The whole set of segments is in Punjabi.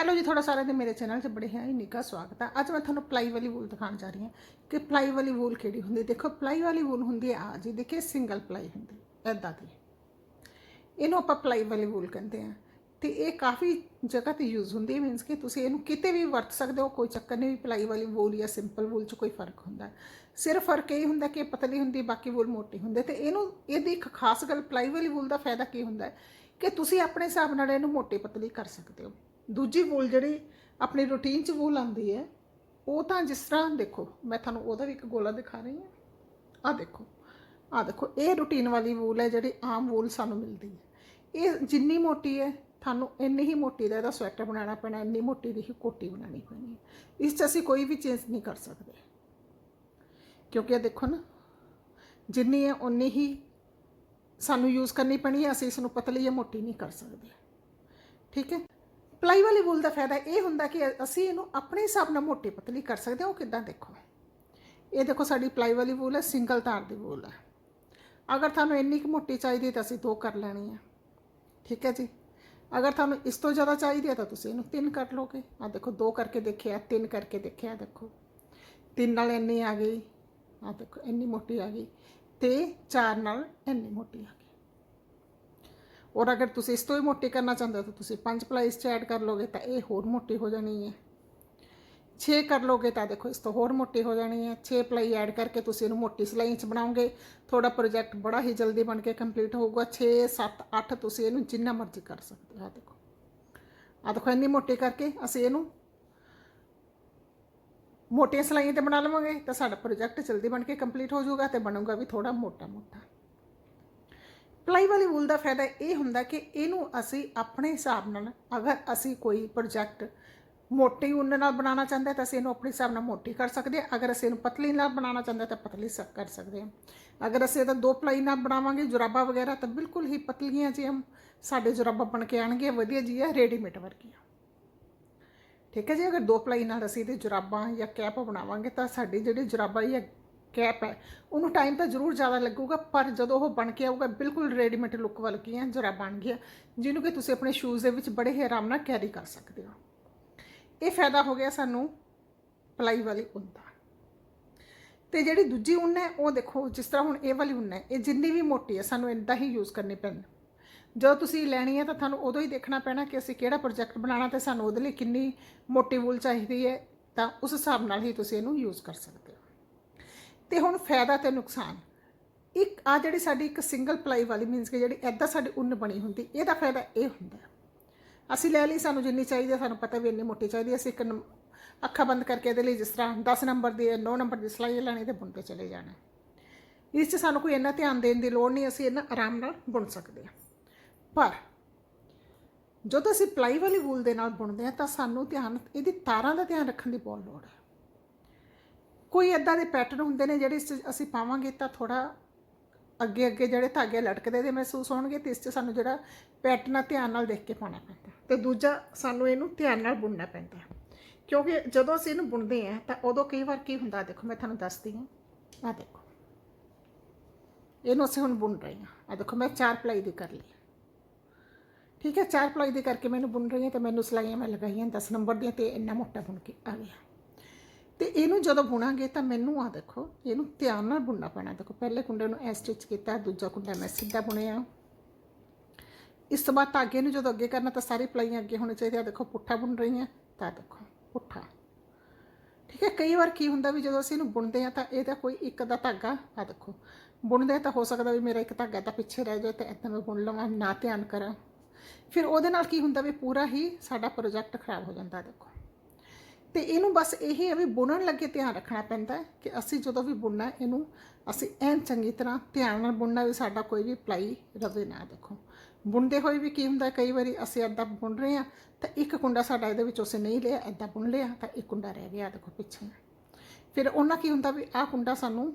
ਹੈਲੋ ਜੀ, ਤੁਹਾਡਾ ਸਾਰਿਆਂ ਦੇ ਮੇਰੇ ਚੈਨਲ 'ਚ ਬੜੇ ਹੈ ਨਿੱਘਾ ਸਵਾਗਤ ਹੈ ਅੱਜ ਮੈਂ ਤੁਹਾਨੂੰ ਪਲਾਈ ਵਾਲੀ ਵੂਲ ਦਿਖਾਉਣ ਜਾ ਰਹੀ ਹਾਂ ਕਿ ਪਲਾਈ ਵਾਲੀ ਵੂਲ ਕਿਹੜੀ ਹੁੰਦੀ ਦੇਖੋ, ਪਲਾਈ ਵਾਲੀ ਵੂਲ ਹੁੰਦੀ ਹੈ ਆ ਜੀ ਦੇਖਿਏ ਸਿੰਗਲ ਪਲਾਈ ਹੁੰਦੀ ਐਦਾਂ ਦੀ। ਇਹਨੂੰ ਆਪਾਂ ਪਲਾਈ ਵਾਲੀ ਵੂਲ ਕਹਿੰਦੇ ਆ ਤੇ ਇਹ ਕਾਫੀ ਜਗ੍ਹਾ ਤੇ ਯੂਜ਼ ਹੁੰਦੀ ਹੈ ਮੀਨਸ ਕਿ ਤੁਸੀਂ ਇਹਨੂੰ ਕਿਤੇ ਵੀ ਵਰਤ ਸਕਦੇ ਹੋ, ਕੋਈ ਚੱਕਰ ਨਹੀਂ ਵੀ ਪਲਾਈ ਵਾਲੀ ਵੂਲ ਜਾਂ ਸਿੰਪਲ ਵੂਲ 'ਚ ਕੋਈ ਫ਼ਰਕ ਹੁੰਦਾ ਸਿਰਫ ਫ਼ਰਕ ਇਹ ਹੁੰਦਾ ਕਿ ਇਹ ਪਤਲੀ ਹੁੰਦੀ ਬਾਕੀ ਵੂਲ ਮੋਟੀ ਹੁੰਦੀ ਤੇ ਇਹਨੂੰ, ਇਹਦੀ ਇੱਕ ਖਾਸ ਗੱਲ ਪਲਾਈ ਵਾਲੀ ਵੂਲ ਦਾ ਫਾਇਦਾ ਕੀ ਹੁੰਦਾ ਹੈ? ਕਿ ਤੁਸੀਂ ਆਪਣੇ ਹਿਸਾਬ ਨਾਲ ਇਹਨੂੰ ਮੋਟੀ ਪਤਲੀ ਕਰ ਸਕਦੇ ਹੋ। ਦੂਜੀ ਵੂਲ ਜਿਹੜੀ ਆਪਣੀ ਰੂਟੀਨ 'ਚ ਵੂਲ ਆਉਂਦੀ ਹੈ, ਉਹ ਤਾਂ ਜਿਸ ਤਰ੍ਹਾਂ ਦੇਖੋ, ਮੈਂ ਤੁਹਾਨੂੰ ਉਹਦਾ ਵੀ ਇੱਕ ਗੋਲਾ ਦਿਖਾ ਰਹੀ ਹਾਂ। ਆਹ ਦੇਖੋ ਆਹ ਦੇਖੋ, ਇਹ ਰੂਟੀਨ ਵਾਲੀ ਵੂਲ ਹੈ ਜਿਹੜੀ ਆਮ ਵੂਲ ਸਾਨੂੰ ਮਿਲਦੀ ਹੈ। ਇਹ ਜਿੰਨੀ ਮੋਟੀ ਹੈ, ਤੁਹਾਨੂੰ ਇੰਨੀ ਹੀ ਮੋਟੀ ਦਾ ਇਹਦਾ ਸਵੈਟਰ ਬਣਾਉਣਾ ਪੈਣਾ, ਇੰਨੀ ਮੋਟੀ ਦੀ ਹੀ ਕੋਟੀ ਬਣਾਉਣੀ ਪੈਣੀ ਹੈ। ਇਸ 'ਚ ਅਸੀਂ ਕੋਈ ਵੀ ਚੇਂਜ ਨਹੀਂ ਕਰ ਸਕਦੇ। ਕਿਉਂਕਿ ਇਹ ਦੇਖੋ ਨਾ, ਜਿੰਨੀ ਹੈ ਉਨੀ ਹੀ ਸਾਨੂੰ ਯੂਜ਼ ਕਰਨੀ ਪੈਣੀ ਹੈ, ਅਸੀਂ ਇਸ ਨੂੰ ਪਤਲੀ ਜਾਂ ਮੋਟੀ ਨਹੀਂ ਕਰ ਸਕਦੇ। ਠੀਕ ਹੈ? ਪਲਾਈ ਵਾਲੀ ਵੂਲ ਦਾ ਫਾਇਦਾ ਇਹ ਹੁੰਦਾ ਕਿ ਅਸੀਂ ਇਹਨੂੰ ਆਪਣੇ ਹਿਸਾਬ ਨਾਲ ਮੋਟੀ ਪਤਲੀ ਕਰ ਸਕਦੇ ਹਾਂ, ਉਹ ਕਿੱਦਾਂ ਦੇਖੋ? ਇਹ ਦੇਖੋ ਸਾਡੀ ਪਲਾਈ ਵਾਲੀ ਵੂਲ ਹੈ, ਸਿੰਗਲ ਤਾਰ ਦੀ ਵੂਲ ਹੈ। ਅਗਰ ਤੁਹਾਨੂੰ ਇੰਨੀ ਕੁ ਮੋਟੀ ਚਾਹੀਦੀ ਹੈ ਤਾਂ ਅਸੀਂ ਦੋ ਕਰ ਲੈਣੀ ਹੈ। ਠੀਕ ਹੈ ਜੀ? ਅਗਰ ਤੁਹਾਨੂੰ ਇਸ ਤੋਂ ਜ਼ਿਆਦਾ ਚਾਹੀਦੀ ਹੈ ਤਾਂ ਤੁਸੀਂ ਇਹਨੂੰ ਤਿੰਨ ਕਰ ਲਓਗੇ। ਆ ਦੇਖੋ, ਦੋ ਕਰਕੇ ਦੇਖਿਆ, ਤਿੰਨ ਕਰਕੇ ਦੇਖਿਆ, ਦੇਖੋ। ਤਿੰਨ ਨਾਲ ਇੰਨੀ ਆ ਗਈ। ਆ ਦੇਖੋ, ਇੰਨੀ ਮੋਟੀ ਆ ਗਈ। ਤੇ ਚਾਰ ਨਾਲ ਇੰਨੀ ਮੋਟੀ ਆ ਗਈ। ਔਰ ਅਗਰ ਤੁਸੀਂ ਇਸ ਤੋਂ ਵੀ ਮੋਟੀ ਕਰਨਾ ਚਾਹੁੰਦੇ ਹੋ ਤਾਂ ਤੁਸੀਂ ਪੰਜ ਪਲਾਈਸ ਚ ਐਡ ਕਰ ਲੋਗੇ ਤਾਂ ਇਹ ਹੋਰ ਮੋਟੀ ਹੋ ਜਾਣੀ ਹੈ। 6 ਕਰ ਲੋਗੇ ਤਾਂ ਦੇਖੋ ਇਸ ਤੋਂ ਹੋਰ ਮੋਟੀ ਹੋ ਜਾਣੀ ਹੈ। 6 ਪਲਾਈ ਐਡ ਕਰਕੇ ਤੁਸੀਂ ਇਹਨੂੰ ਮੋਟੀ ਸਲਾਈ ਚ ਬਣਾਓਗੇ। ਤੁਹਾਡਾ ਪ੍ਰੋਜੈਕਟ ਬੜਾ ਹੀ ਜਲਦੀ ਬਣ ਕੇ ਕੰਪਲੀਟ ਹੋਊਗਾ। 6 7 8 ਤੁਸੀਂ ਇਹਨੂੰ ਜਿੰਨਾ ਮਰਜ਼ੀ ਕਰ ਸਕਦੇ ਹੋ। ਦੇਖੋ। ਆ ਦੇਖੋ ਇੰਨੀ ਮੋਟੀ ਕਰਕੇ ਅਸੀਂ ਇਹਨੂੰ ਮੋਟੀਆਂ ਸਲਾਈਆਂ ਤੇ ਬਣਾ ਲਵਾਂਗੇ ਤਾਂ ਸਾਡਾ ਪ੍ਰੋਜੈਕਟ ਜਲਦੀ ਬਣ ਕੇ ਕੰਪਲੀਟ ਹੋ ਜਾਊਗਾ ਤੇ ਬਣੂਗਾ ਵੀ ਥੋੜਾ ਮੋਟਾ ਮੋਟਾ ਪਲਾਈ ਵਾਲੀ ਵੂਲ ਦਾ ਫਾਇਦਾ ਇਹ ਹੁੰਦਾ ਕਿ ਇਹਨੂੰ ਅਸੀਂ ਆਪਣੇ ਹਿਸਾਬ ਨਾਲ ਅਗਰ ਅਸੀਂ ਕੋਈ ਪ੍ਰੋਜੈਕਟ ਮੋਟੀ ਉੱਨ ਨਾਲ ਬਣਾਉਣਾ ਚਾਹੁੰਦੇ ਤਾਂ ਅਸੀਂ ਇਹਨੂੰ ਆਪਣੇ ਹਿਸਾਬ ਨਾਲ ਮੋਟੀ ਕਰ ਸਕਦੇ ਹਾਂ। ਅਗਰ ਅਸੀਂ ਇਹਨੂੰ ਪਤਲੀ ਨਾਲ ਬਣਾਉਣਾ ਚਾਹੁੰਦੇ ਤਾਂ ਪਤਲੀ ਸ ਕਰ ਸਕਦੇ ਹਾਂ। ਅਗਰ ਅਸੀਂ ਇਹਦਾ ਦੋ ਪਲਾਈ ਨਾਲ ਬਣਾਵਾਂਗੇ, ਜੁਰਾਬਾਂ ਵਗੈਰਾ ਤਾਂ ਬਿਲਕੁਲ ਹੀ ਪਤਲੀਆਂ ਜਿਹੀਆਂ ਸਾਡੇ ਜੁਰਾਬਾਂ ਬਣ ਕੇ ਆਣਗੀਆਂ ਵਧੀਆ ਜਿਹੀਆਂ ਰੈਡੀਮੇਡ ਵਰਗੀਆਂ। ਠੀਕ ਹੈ ਜੀ, ਅਗਰ ਦੋ ਪਲਾਈ ਨਾਲ ਅਸੀਂ ਇਹਦੇ ਜੁਰਾਬਾਂ ਜਾਂ ਕੈਪ ਬਣਾਵਾਂਗੇ ਤਾਂ ਸਾਡੀ ਜਿਹੜੀ ਜੁਰਾਬਾਂ ਜਾਂ ਕੈਪ ਹੈ। ਉਹਨੂੰ ਟਾਈਮ ਤਾਂ ਜ਼ਰੂਰ ਜ਼ਿਆਦਾ ਲੱਗੂਗਾ, ਪਰ ਜਦੋਂ ਉਹ ਬਣ ਕੇ ਆਊਗਾ, ਬਿਲਕੁਲ ਰੈਡੀਮੇਡ ਲੁੱਕ ਵੱਲ ਗਈਆਂ ਜ਼ਰਾ ਬਣ ਗਿਆ, ਜਿਹਨੂੰ ਕਿ ਤੁਸੀਂ ਆਪਣੇ ਸ਼ੂਜ਼ ਦੇ ਵਿੱਚ ਬੜੇ ਹੀ ਆਰਾਮ ਨਾਲ ਕੈਰੀ ਕਰ ਸਕਦੇ ਹੋ। ਇਹ ਫਾਇਦਾ ਹੋ ਗਿਆ ਸਾਨੂੰ ਪਲਾਈ ਵਾਲੀ ਉੱਨ ਦਾ। ਤੇ ਜਿਹੜੀ ਦੂਜੀ ਉੱਨ ਹੈ, ਉਹ ਦੇਖੋ, ਜਿਸ ਤਰ੍ਹਾਂ ਹੁਣ ਇਹ ਵਾਲੀ ਉੱਨ ਹੈ, ਇਹ ਜਿੰਨੀ ਵੀ ਮੋਟੀ ਹੈ, ਸਾਨੂੰ ਇੰਦਾ ਹੀ ਯੂਜ਼ ਕਰਨੀ ਪੈਂਦੀ। ਜਦੋਂ ਤੁਸੀਂ ਲੈਣੀ ਹੈ, ਤਾਂ ਤੁਹਾਨੂੰ ਉਦੋਂ ਹੀ ਦੇਖਣਾ ਪੈਣਾ ਕਿ ਅਸੀਂ ਕਿਹੜਾ ਪ੍ਰੋਜੈਕਟ ਬਣਾਉਣਾ ਤੇ ਸਾਨੂੰ ਉਹਦੇ ਲਈ ਕਿੰਨੀ ਮੋਟੀ ਵੂਲ ਚਾਹੀਦੀ ਹੈ, ਤਾਂ ਉਸ ਹਿਸਾਬ ਨਾਲ ਹੀ ਤੁਸੀਂ ਇਹਨੂੰ ਯੂਜ਼ ਕਰ ਸਕਦੇ ਹੋ। ਤੇ ਹੁਣ ਫਾਇਦਾ ਤੇ ਨੁਕਸਾਨ। ਇੱਕ ਆ ਜਿਹੜੀ ਸਾਡੀ ਇੱਕ ਸਿੰਗਲ ਪਲਾਈ ਵਾਲੀ ਮੀਨਸ ਕਿ ਜਿਹੜੀ ਐਦਾਂ ਸਾਡੀ ਉੱਨ ਬਣੀ ਹੁੰਦੀ, ਇਹਦਾ ਫਾਇਦਾ ਇਹ ਹੁੰਦਾ ਅਸੀਂ ਲੈ ਲਈ, ਸਾਨੂੰ ਜਿੰਨੀ ਚਾਹੀਦੀ ਹੈ, ਸਾਨੂੰ ਪਤਾ ਵੀ ਇੰਨੀ ਮੋਟੀ ਚਾਹੀਦੀ ਹੈ। ਅਸੀਂ ਇੱਕ ਨੰ- ਅੱਖਾਂ ਬੰਦ ਕਰਕੇ ਇਹਦੇ ਲਈ ਜਿਸ ਤਰ੍ਹਾਂ 10 ਨੰਬਰ ਦੀ 9 ਨੰਬਰ ਦੀ ਸਿਲਾਈ ਲੈਣੀ ਤੇ ਬੁਣ ਕੇ ਚਲੇ ਜਾਣਾ ਇਸ 'ਚ ਸਾਨੂੰ ਕੋਈ ਇੰਨਾ ਧਿਆਨ ਦੇਣ ਦੀ ਲੋੜ ਨਹੀਂ, ਅਸੀਂ ਇੰਨਾ ਆਰਾਮ ਨਾਲ ਬੁਣ ਸਕਦੇ ਹਾਂ। ਪਰ ਜਦੋਂ ਅਸੀਂ ਪਲਾਈ ਵਾਲੀ ਵੂਲ ਦੇ ਨਾਲ ਬੁਣਦੇ ਹਾਂ, ਤਾਂ ਸਾਨੂੰ ਧਿਆਨ, ਇਹਦੀ ਤਾਰਾਂ ਦਾ ਧਿਆਨ ਰੱਖਣ ਦੀ ਬਹੁਤ ਲੋੜ ਹੈ। ਕੋਈ ਇਦਾਂ ਦੇ ਪੈਟਰਨ ਹੁੰਦੇ ਨੇ ਜਿਹੜੇ ਇਸ 'ਚ ਅਸੀਂ ਪਾਵਾਂਗੇ ਤਾਂ ਥੋੜਾ ਅੱਗੇ ਅੱਗੇ ਜਿਹੜੇ ਧਾਗੇ ਲਟਕਦੇ ਦੇ ਮਹਿਸੂਸ ਹੋਣਗੇ ਤੇ ਇਸ 'ਚ ਸਾਨੂੰ ਜਿਹੜਾ ਪੈਟਰਨ ਆ ਧਿਆਨ ਨਾਲ ਦੇਖ ਕੇ ਪਾਉਣਾ ਪੈਂਦਾ। ਤੇ ਦੂਜਾ ਸਾਨੂੰ ਇਹਨੂੰ ਧਿਆਨ ਨਾਲ ਬੁਣਨਾ ਪੈਂਦਾ ਕਿਉਂਕਿ ਜਦੋਂ ਅਸੀਂ ਇਹਨੂੰ ਬੁਣਦੇ ਆ ਤਾਂ ਉਦੋਂ ਕਈ ਵਾਰ ਕੀ ਹੁੰਦਾ, ਦੇਖੋ ਮੈਂ ਤੁਹਾਨੂੰ ਦੱਸਦੀ ਹਾਂ। ਆ ਦੇਖੋ। ਇਹਨੂੰ ਅਸੀਂ ਹੁਣ ਬੁਣ ਰਹੇ ਹਾਂ। ਆ ਦੇਖੋ, ਮੈਂ ਚਾਰ ਪਲਾਈ ਦੀ ਕਰ ਲਈ ਠੀਕ ਹੈ, ਚਾਰ ਪਲਾਈ ਦੀ ਕਰਕੇ ਮੈਨੂੰ ਬੁਣ ਰਹੀ ਹਾਂ ਤੇ ਮੈਨੂੰ ਸਲਾਈਆਂ ਮੈਂ ਲਗਾਈਆਂ 10 ਨੰਬਰ ਦੀਆਂ ਤੇ ਇੰਨਾ ਮੋਟਾ ਬੁਣ ਕੇ ਆ ਗਿਆ। ਤੇ ਇਹਨੂੰ ਜਦੋਂ ਬੁਣਾਂਗੇ ਤਾਂ ਮੈਨੂੰ ਆ ਦੇਖੋ, ਇਹਨੂੰ ਧਿਆਨ ਨਾਲ ਬੁਣਨਾ ਪੈਣਾ। ਦੇਖੋ, ਪਹਿਲੇ ਕੁੰਡੇ ਨੂੰ ਐ ਸਟਿਚ ਕੀਤਾ, ਦੂਜਾ ਕੁੰਡਾ ਮੈਂ ਸਿੱਧਾ ਬੁਣਿਆ। ਇਸ ਤੋਂ ਬਾਅਦ ਧਾਗੇ ਨੂੰ ਜਦੋਂ ਅੱਗੇ ਕਰਨਾ ਤਾਂ ਸਾਰੀ ਪਲਾਈਆਂ ਅੱਗੇ ਹੋਣੀ ਚਾਹੀਦੀਆਂ ਦੇਖੋ, ਪੁੱਠਾ ਬੁਣ ਰਹੀ ਰਹੀਆਂ ਤਾਂ ਦੇਖੋ, ਪੁੱਠਾ। ਠੀਕ ਹੈ, ਕਈ ਵਾਰ ਕੀ ਹੁੰਦਾ ਵੀ ਜਦੋਂ ਅਸੀਂ ਇਹਨੂੰ ਬੁਣਦੇ ਆ ਤਾਂ ਇਹਦਾ ਕੋਈ ਇੱਕ ਦਾ ਧਾਗਾ ਆ ਦੇਖੋ, ਬੁਣਦੇ ਤਾਂ ਹੋ ਸਕਦਾ ਵੀ ਮੇਰਾ ਇੱਕ ਧਾਗਾ ਤਾਂ ਪਿੱਛੇ ਰਹਿ ਜਾਏ ਤੇ ਇੱਦਾਂ ਮੈਂ ਬੁਣ ਲਵਾਂ, ਨਾ ਧਿਆਨ ਕਰਾਂ। ਫਿਰ ਉਹਦੇ ਨਾਲ ਕੀ ਹੁੰਦਾ ਵੀ ਪੂਰਾ ਹੀ ਸਾਡਾ ਪ੍ਰੋਜੈਕਟ ਖਰਾਬ ਹੋ ਜਾਂਦਾ ਦੇਖੋ। ਤੇ ਇਹਨੂੰ ਬਸ ਇਹ ਹੈ ਵੀ ਬੁਣਨ ਲੱਗੇ ਧਿਆਨ ਰੱਖਣਾ ਪੈਂਦਾ ਹੈ ਕਿ ਅਸੀਂ ਜਦੋਂ ਵੀ ਬੁਣਨਾ ਇਹਨੂੰ ਅਸੀਂ ਐਨ ਚੰਗੀ ਤਰ੍ਹਾਂ ਧਿਆਨ ਨਾਲ ਬੁਣਨਾ ਵੀ ਸਾਡਾ ਕੋਈ ਵੀ ਪਲਾਈ ਰਵੇ ਨਾ ਦੇਖੋ। ਬੁਣਦੇ ਹੋਏ ਵੀ ਕੀ ਹੁੰਦਾ, ਕਈ ਵਾਰੀ ਅਸੀਂ ਅੱਧਾ ਬੁਣ ਰਹੇ ਹਾਂ ਤਾਂ ਇੱਕ ਕੁੰਡਾ ਸਾਡਾ ਇਹਦੇ ਵਿੱਚ ਉਸੇ ਨਹੀਂ ਲਿਆ ਅੱਧਾ ਬੁਣ ਲਿਆ ਤਾਂ ਇੱਕ ਕੁੰਡਾ ਰਹਿ ਗਿਆ ਦੇਖੋ ਪਿੱਛੇ। ਫਿਰ ਉਹਨਾਂ ਕੀ ਹੁੰਦਾ ਵੀ ਆਹ ਕੁੰਡਾ ਸਾਨੂੰ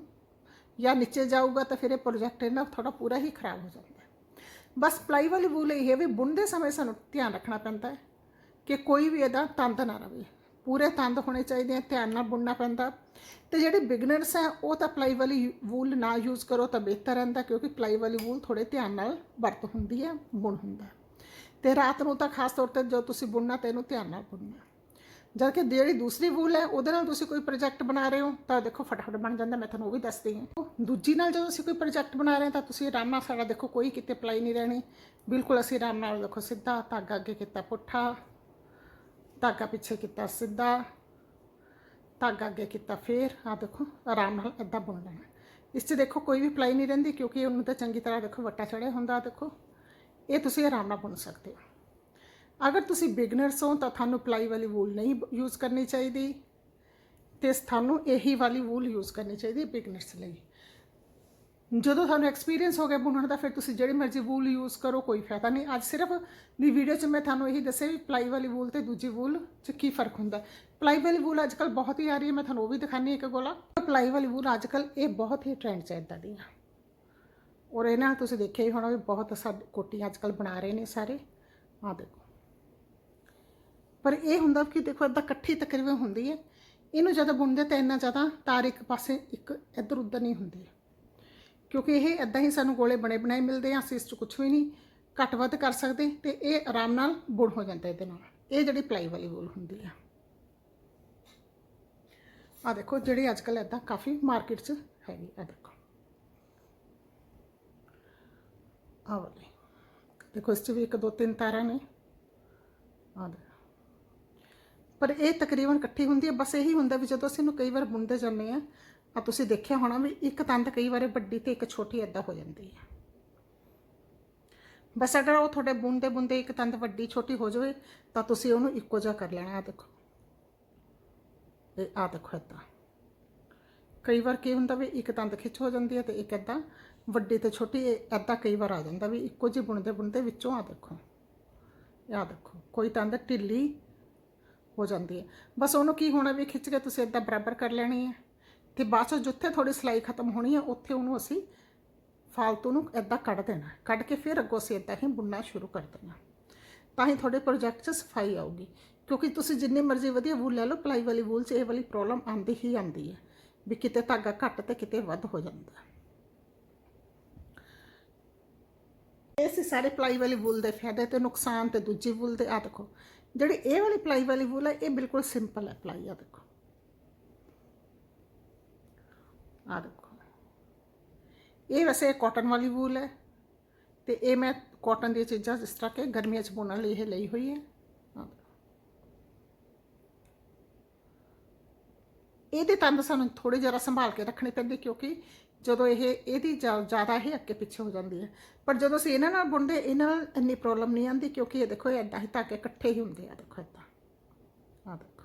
ਜਾਂ ਨੀਚੇ ਜਾਊਗਾ ਤਾਂ ਫਿਰ ਇਹ ਪ੍ਰੋਜੈਕਟ ਇਹਨਾਂ ਥੋੜਾ ਪੂਰਾ ਹੀ ਖਰਾਬ ਹੋ ਜਾਂਦਾ ਬਸ ਪਲਾਈ ਵਾਲੀ ਬੂਲ ਇਹ ਹੈ ਵੀ ਬੁਣਦੇ ਸਮੇਂ ਸਾਨੂੰ ਧਿਆਨ ਰੱਖਣਾ ਪੈਂਦਾ ਹੈ ਕਿ ਕੋਈ ਵੀ ਇਹਦਾ ਤੰਦ ਨਾ ਰਵੇ। ਪੂਰੇ ਤੰਦ ਹੋਣੇ ਚਾਹੀਦੇ ਆ, ਧਿਆਨ ਨਾਲ ਬੁਣਨਾ ਪੈਂਦਾ। ਤੇ ਜਿਹੜੇ ਬਿਗਨਰਸ ਹੈ ਉਹ ਤਾਂ ਪਲਾਈ ਵਾਲੀ ਵੂਲ ਨਾ ਯੂਜ਼ ਕਰੋ ਤਾਂ ਬਿਹਤਰ ਰਹਿੰਦਾ, ਕਿਉਂਕਿ ਪਲਾਈ ਵਾਲੀ ਵੂਲ ਥੋੜੇ ਧਿਆਨ ਨਾਲ ਵਰਤ ਹੁੰਦੀ ਹੈ ਬੁਣ ਹੁੰਦਾ। ਹੈ। ਤੇ ਰਾਤ ਨੂੰ ਤਾਂ ਖਾਸ ਤੌਰ ਤੇ ਜਦੋਂ ਤੁਸੀਂ ਬੁਣਨਾ ਤੇ ਇਹਨੂੰ ਧਿਆਨ ਨਾਲ ਬੁਣਨਾ। ਜਦ ਕਿ ਜਿਹੜੀ ਦੂਸਰੀ ਵੂਲ ਹੈ, ਉਹਦੇ ਨਾਲ ਤੁਸੀਂ ਕੋਈ ਪ੍ਰੋਜੈਕਟ ਬਣਾ ਰਹੇ ਹੋ, ਤਾਂ ਦੇਖੋ ਫਟਾਫਟ ਬਣ ਜਾਂਦਾ, ਮੈਂ ਤੁਹਾਨੂੰ ਉਹ ਵੀ ਦੱਸਦੀ ਹਾਂ। ਦੂਜੀ ਨਾਲ ਜਦੋਂ ਅਸੀਂ ਕੋਈ ਪ੍ਰੋਜੈਕਟ ਬਣਾ ਰਹੇ ਹਾਂ, ਤਾਂ ਤੁਸੀਂ ਆਰਾਮ ਨਾਲ ਸਾਡਾ ਦੇਖੋ, ਕੋਈ ਕਿਤੇ ਪਲਾਈ ਨਹੀਂ ਰਹਿਣੀ। ਬਿਲਕੁਲ ਅਸੀਂ ਆਰਾਮ ਨਾਲ ਦੇਖੋ ਸਿੱਧਾ ਧਾਗਾ ਅੱਗੇ ਕੀਤਾ, ਪੁੱਠਾ ਧਾਗਾ ਪਿੱਛੇ ਕੀਤਾ ਸਿੱਧਾ, ਧਾਗਾ ਅੱਗੇ ਕੀਤਾ ਫੇਰ ਆ ਦੇਖੋ, ਆਰਾਮ ਨਾਲ ਇੱਦਾਂ ਬੁਣ ਲੈਣਾ। ਇਸ 'ਚ ਦੇਖੋ ਕੋਈ ਵੀ ਪਲਾਈ ਨਹੀਂ ਰਹਿੰਦੀ ਕਿਉਂਕਿ ਉਹਨੂੰ ਤਾਂ ਚੰਗੀ ਤਰ੍ਹਾਂ ਦੇਖੋ ਵੱਟਾ ਚੜਿਆ ਹੁੰਦਾ ਦੇਖੋ। ਇਹ ਤੁਸੀਂ ਆਰਾਮ ਨਾਲ ਬੁਣ ਸਕਦੇ ਹੋ। ਅਗਰ ਤੁਸੀਂ ਬਿਗਨਰਸ ਹੋ ਤਾਂ ਤੁਹਾਨੂੰ ਪਲਾਈ ਵਾਲੀ ਵੂਲ ਨਹੀਂ ਯੂਜ਼ ਕਰਨੀ ਚਾਹੀਦੀ। ਤੇ ਤੁਹਾਨੂੰ ਇਹੀ ਵਾਲੀ ਵੂਲ ਯੂਜ਼ ਕਰਨੀ ਚਾਹੀਦੀ ਹੈ ਬਿਗਨਰਸ ਲਈ। ਜਦੋਂ ਤੁਹਾਨੂੰ ਐਕਸਪੀਰੀਅੰਸ ਹੋ ਗਿਆ ਬੁਣਨ ਦਾ, ਫਿਰ ਤੁਸੀਂ ਜਿਹੜੀ ਮਰਜ਼ੀ ਵੂਲ ਯੂਜ਼ ਕਰੋ, ਕੋਈ ਫਾਇਦਾ ਨਹੀਂ। ਅੱਜ ਸਿਰਫ ਦੀ ਵੀਡੀਓ 'ਚ ਮੈਂ ਤੁਹਾਨੂੰ ਇਹੀ ਦੱਸਿਆ ਵੀ ਪਲਾਈ ਵਾਲੀ ਵੂਲ ਤੇ ਦੂਜੀ ਵੂਲ 'ਚ ਕੀ ਫ਼ਰਕ ਹੁੰਦਾ। ਪਲਾਈ ਵਾਲੀ ਵੂਲ ਅੱਜ ਕੱਲ ਬਹੁਤ ਹੀ ਆ ਰਹੀ ਹੈ, ਮੈਂ ਤੁਹਾਨੂੰ ਉਹ ਵੀ ਦਿਖਾਣੀ ਇੱਕ ਗੋਲਾ। ਪਲਾਈ ਵਾਲੀ ਵੂਲ ਅੱਜ ਕੱਲ ਇਹ ਬਹੁਤ ਹੀ ਟ੍ਰੈਂਡ 'ਚ ਇਦਾਂ ਆ। ਔਰ ਇਹਨਾਂ ਤੁਸੀਂ ਦੇਖਿਆ ਹੀ ਹੋਣਾ ਵੀ ਬਹੁਤ ਸਾਡੇ ਕੋਟੀਆਂ ਅੱਜ ਕੱਲ ਬਣਾ ਰਹੇ ਨੇ ਸਾਰੇ। ਆ ਦੇਖੋ। ਪਰ ਇਹ ਹੁੰਦਾ ਕਿ ਦੇਖੋ ਇਦਾਂ ਇਕੱਠੀ ਤਕਰੀਬਨ ਹੁੰਦੀ ਹੈ। ਇਹਨੂੰ ਜਦੋਂ ਬੁਣਦੇ ਤਾਂ ਇੰਨਾ ਜ਼ਿਆਦਾ ਤਾਰ ਇੱਕ ਪਾਸੇ ਇੱਕ ਇੱਧਰ ਉੱਧਰ ਨਹੀਂ ਹੁੰਦੀ। ਕਿਉਂਕਿ ਇਹ ਇਦਾਂ ਹੀ ਸਾਨੂੰ ਗੋਲੇ ਬਣੇ ਬਣਾਏ ਮਿਲਦੇ ਆ, ਅਸੀਂ ਇਸ 'ਚ ਕੁਝ ਵੀ ਨਹੀਂ, ਘੱਟ ਵੱਧ ਕਰ ਸਕਦੇ ਤੇ ਇਹ ਆਰਾਮ ਨਾਲ ਬੁਣ ਹੋ ਜਾਂਦਾ ਇਹਦੇ ਨਾਲ। ਇਹ ਜਿਹੜੀ ਪਲਾਈ ਵਾਲੀ ਵੂਲ ਹੁੰਦੀ ਆ। ਆ ਦੇਖੋ ਜਿਹੜੀ ਅੱਜ ਕੱਲ ਇਦਾਂ ਕਾਫੀ ਮਾਰਕੀਟ 'ਚ ਹੈਗੀ ਆ ਦੇਖੋ। ਆ ਵਾਲੀ। ਦੇਖੋ ਇਸ 'ਚ ਵੀ ਇੱਕ, ਦੋ, ਤਿੰਨ ਤਾਰਾਂ ਨੇ। ਆ ਦੇਖੋ। ਪਰ ਇਹ ਤਕਰੀਬਨ ਇਕੱਠੀ ਹੁੰਦੀ ਹੈ ਬਸ ਇਹੀ ਹੁੰਦਾ ਵੀ ਜਦੋਂ ਅਸੀਂ ਇਹਨੂੰ ਕਈ ਵਾਰ ਬੁਣਦੇ ਜਾਂਦੇ ਆ ਆ ਤੁਸੀਂ ਦੇਖਿਆ ਹੋਣਾ ਵੀ ਇੱਕ ਤੰਦ ਕਈ ਵਾਰ ਵੱਡੀ ਤੇ ਇੱਕ ਛੋਟੀ ਐਦਾਂ ਹੋ ਜਾਂਦੀ ਹੈ। ਬਸ ਅਗਰ ਉਹ ਤੁਹਾਡੇ ਬੁਣਦੇ ਬੁਣਦੇ ਇੱਕ ਤੰਦ ਵੱਡੀ ਛੋਟੀ ਹੋ ਜਾਵੇ, ਤਾਂ ਤੁਸੀਂ ਉਹਨੂੰ ਇੱਕੋ ਜਿਹਾ ਕਰ ਲੈਣਾ ਆ ਦੇਖੋ। ਇਹ ਆ ਦੇਖੋ ਐਦਾਂ ਕਈ ਵਾਰ ਕੀ ਹੁੰਦਾ ਵੀ ਇੱਕ ਤੰਦ ਖਿੱਚ ਹੋ ਜਾਂਦੀ ਹੈ ਤੇ ਇੱਕ ਐਦਾਂ ਵੱਡੀ ਤੇ ਛੋਟੀ ਐਦਾਂ ਕਈ ਵਾਰ ਆ ਜਾਂਦਾ ਵੀ ਇੱਕੋ ਜਿਹੀ ਬੁਣਦੇ ਬੁਣਦੇ ਵਿੱਚੋਂ ਆ ਦੇਖੋ। ਆ ਦੇਖੋ, ਕੋਈ ਤੰਦ ਢਿੱਲੀ ਹੋ ਜਾਂਦੀ ਹੈ। ਬਸ ਉਹਨੂੰ ਕੀ ਹੋਣਾ ਵੀ ਖਿੱਚ ਕੇ ਤੁਸੀਂ ਇਦਾਂ ਬਰਾਬਰ ਕਰ ਲੈਣੀ ਹੈ। ਤੇ ਬਾਅਦ ਚ ਜਿੱਥੇ ਥੋੜੀ ਸਲਾਈ ਖਤਮ ਹੋਣੀ ਹੈ ਉੱਥੇ ਉਹਨੂੰ ਅਸੀਂ ਫਾਲਤੂ ਨੂੰ ਇਦਾਂ ਕੱਢ ਦੇਣਾ ਕੱਢ ਕੇ ਫਿਰ ਅੱਗੋਂ ਅਸੀਂ ਇਦਾਂ ਹੀ ਬੁਣਨਾ ਸ਼ੁਰੂ ਕਰ ਦੇਣਾ। ਤਾਂ ਹੀ ਤੁਹਾਡੇ ਪ੍ਰੋਜੈਕਟ 'ਚ ਸਫ਼ਾਈ ਆਊਗੀ। ਕਿਉਂਕਿ ਤੁਸੀਂ ਜਿੰਨੀ ਮਰਜ਼ੀ ਵਧੀਆ ਵੂਲ ਲੈ ਲਓ, ਪਲਾਈ ਵਾਲੀ ਵੂਲ 'ਚ ਇਹ ਵਾਲੀ ਪ੍ਰੋਬਲਮ ਆਉਂਦੀ ਹੀ ਆਉਂਦੀ ਹੈ ਵੀ ਕਿਤੇ ਧਾਗਾ ਘੱਟ ਤੇ ਕਿਤੇ ਵੱਧ ਹੋ ਜਾਂਦਾ ਇਹ ਸੀ ਸਾਰੇ ਪਲਾਈ ਵਾਲੀ ਵੂਲ ਦੇ ਫਾਇਦੇ ਤੇ ਨੁਕਸਾਨ ਤੇ ਦੂਜੀ ਵੂਲ ਦੇ। ਆ ਦੇਖੋ, ਜਿਹੜੀ ਇਹ ਵਾਲੀ ਪਲਾਈ ਵਾਲੀ ਵੂਲ ਹੈ, ਇਹ ਬਿਲਕੁਲ ਸਿੰਪਲ ਹੈ ਪਲਾਈ ਆ ਦੇਖੋ। ਆ ਦੇਖੋ ਇਹ ਵੈਸੇ ਕਾਟਨ ਵਾਲੀ ਵੂਲ ਹੈ ਤੇ ਇਹ ਮੈਂ ਕਾਟਨ ਦੀਆਂ ਚੀਜ਼ਾਂ ਜਿਸ ਤਰ੍ਹਾਂ ਕਿ ਗਰਮੀਆਂ 'ਚ ਬੁਣਨ ਲਈ ਇਹ ਲਈ ਹੋਈ ਹੈ ਇਹਦੇ ਤੰਦ ਸਾਨੂੰ ਥੋੜੇ ਜਰਾ ਸੰਭਾਲ ਕੇ ਰੱਖਣੇ ਪੈਂਦੇ ਕਿਉਂਕਿ ਜਦੋਂ ਇਹ ਇਹਦੀ ਜ਼ਿਆ- ਜ਼ਿਆਦਾ ਇਹ ਅੱਗੇ ਪਿੱਛੇ ਹੋ ਜਾਂਦੀ ਹੈ ਪਰ ਜਦੋਂ ਅਸੀਂ ਇਹਨਾਂ ਨਾਲ ਬੁਣਦੇ ਇਹਨਾਂ ਨਾਲ ਇੰਨੀ ਪ੍ਰੋਬਲਮ ਨਹੀਂ ਆਉਂਦੀ ਕਿਉਂਕਿ ਇਹ ਦੇਖੋ ਇਹ ਏਦਾਂ ਹੀ ਧਾਗੇ ਇਕੱਠੇ ਹੀ ਹੁੰਦੇ ਆ ਦੇਖੋ ਏਦਾਂ ਆ ਦੇਖੋ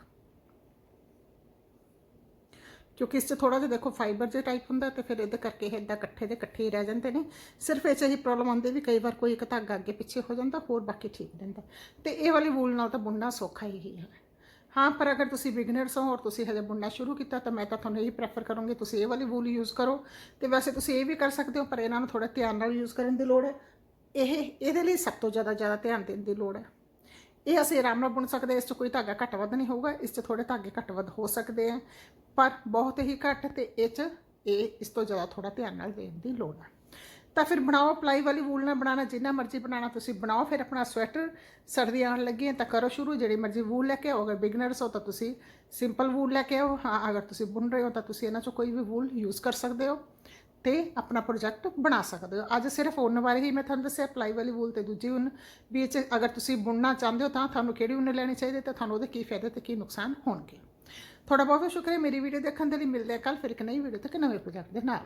ਕਿਉਂਕਿ ਇਸ 'ਚ ਥੋੜਾ ਜਿਹਾ ਦੇਖੋ ਫਾਈਬਰ ਜੇ ਟਾਈਪ ਹੁੰਦਾ ਤੇ ਫਿਰ ਇਹਦੇ ਕਰਕੇ ਇਹ ਏਦਾਂ ਇਕੱਠੇ ਦੇ ਇਕੱਠੇ ਹੀ ਰਹਿ ਜਾਂਦੇ ਨੇ। ਸਿਰਫ ਇਹ 'ਚ ਹੀ ਪ੍ਰੋਬਲਮ ਆਉਂਦੀ ਵੀ ਕਈ ਵਾਰ ਕੋਈ ਇੱਕ ਧਾਗਾ ਅੱਗੇ ਪਿੱਛੇ ਹੋ ਜਾਂਦਾ, ਹੋਰ ਬਾਕੀ ਠੀਕ ਰਹਿੰਦਾ। ਤੇ ਇਹ ਵਾਲੀ ਵੂਲ ਨਾਲ ਤਾਂ ਬੁਣਨਾ ਸੌਖਾ ਹੀ ਹੈ। ਹਾਂ, ਪਰ ਅਗਰ ਤੁਸੀਂ ਬਿਗਨਰਸ ਹੋ ਔਰ ਤੁਸੀਂ ਹਜੇ ਬੁਣਨਾ ਸ਼ੁਰੂ ਕੀਤਾ, ਤਾਂ ਮੈਂ ਤਾਂ ਤੁਹਾਨੂੰ ਇਹੀ ਪ੍ਰੈਫਰ ਕਰੂੰਗੀ, ਤੁਸੀਂ ਇਹ ਵਾਲੀ ਵੂਲ ਯੂਜ਼ ਕਰੋ। ਤੇ ਵੈਸੇ ਤੁਸੀਂ ਇਹ ਵੀ ਕਰ ਸਕਦੇ ਹੋ, ਪਰ ਇਹਨਾਂ ਨੂੰ ਥੋੜਾ ਧਿਆਨ ਨਾਲ ਯੂਜ਼ ਕਰਨ ਦੀ ਲੋੜ ਹੈ। ਇਹ, ਇਹਦੇ ਲਈ ਸਭ ਤੋਂ ਜ਼ਿਆਦਾ ਜ਼ਿਆਦਾ ਧਿਆਨ ਦੇਣ ਦੀ ਲੋੜ ਹੈ। ਇਹ ਅਸੀਂ ਆਰਾਮ ਨਾਲ ਬੁਣ ਸਕਦੇ ਇਸ 'ਚ ਕੋਈ ਧਾਗਾ ਘੱਟ ਵੱਧ ਨਹੀਂ ਹੋਊਗਾ, ਇਸ 'ਚ ਥੋੜੇ ਧਾਗੇ ਘੱਟ ਵੱਧ ਹੋ ਸਕਦੇ ਆ। ਪਰ ਬਹੁਤ ਹੀ ਘੱਟ ਤੇ ਇਹ 'ਚ ਇਹ ਇਸ ਤੋਂ ਜ਼ਿਆਦਾ ਥੋੜਾ ਧਿਆਨ ਨਾਲ ਦੇਣ ਦੀ ਲੋੜ ਹੈ ਤਾਂ ਫਿਰ ਬਣਾਓ ਪਲਾਈ ਵਾਲੀ ਵੂਲ ਨਾਲ ਬਣਾਉਣਾ, ਜਿੰਨਾ ਮਰਜ਼ੀ ਬਣਾਉਣਾ, ਤੁਸੀਂ ਬਣਾਓ, ਫਿਰ ਆਪਣਾ ਸਵੈਟਰ ਸਰਦੀਆਂ ਆਉਣ ਲੱਗੀਆਂ ਤਾਂ ਕਰੋ ਸ਼ੁਰੂ, ਜਿਹੜੀ ਮਰਜ਼ੀ ਵੂਲ ਲੈ ਕੇ ਆਓ, ਅਗਰ ਬਿਗਨਰਸ ਹੋ ਤਾਂ ਤੁਸੀਂ ਸਿੰਪਲ ਵੂਲ ਲੈ ਕੇ ਆਓ, ਹਾਂ, ਅਗਰ ਤੁਸੀਂ ਬੁਣ ਰਹੇ ਹੋ ਤਾਂ ਤੁਸੀਂ ਇਹਨਾਂ 'ਚੋਂ ਕੋਈ ਵੀ ਵੂਲ ਯੂਜ਼ ਕਰ ਸਕਦੇ ਹੋ ਤੇ ਆਪਣਾ ਪ੍ਰੋਜੈਕਟ ਬਣਾ ਸਕਦੇ ਹੋ। ਅੱਜ ਸਿਰਫ ਉੱਨ ਬਾਰੇ ਹੀ ਮੈਂ ਤੁਹਾਨੂੰ ਦੱਸਿਆ ਪਲਾਈ ਵਾਲੀ ਵੂਲ ਤੇ ਦੂਜੀ ਉੱਨ, ਵੀ ਇਹ 'ਚ ਅਗਰ ਤੁਸੀਂ ਬੁਣਨਾ ਚਾਹੁੰਦੇ ਹੋ ਤਾਂ ਤੁਹਾਨੂੰ ਕਿਹੜੀ ਉੱਨ ਲੈਣੀ ਚਾਹੀਦੀ ਹੈ ਤੇ ਤੁਹਾਨੂੰ ਉਹਦੇ ਕੀ ਫਾਇਦੇ ਤੇ ਕੀ ਨੁਕਸਾਨ ਹੋਣਗੇ। ਤੁਹਾਡਾ ਬਹੁਤ ਬਹੁਤ ਸ਼ੁਕਰੀਆ ਮੇਰੀ ਵੀਡੀਓ ਦੇਖਣ ਦੇ ਲਈ ਮਿਲਦੇ ਆ ਕੱਲ ਫਿਰ ਇੱਕ ਨਈ ਵੀਡੀਓ ਤੱਕ ਨਵੇਂ ਪ੍ਰੋਜੈਕਟ ਦੇ ਨਾਲ।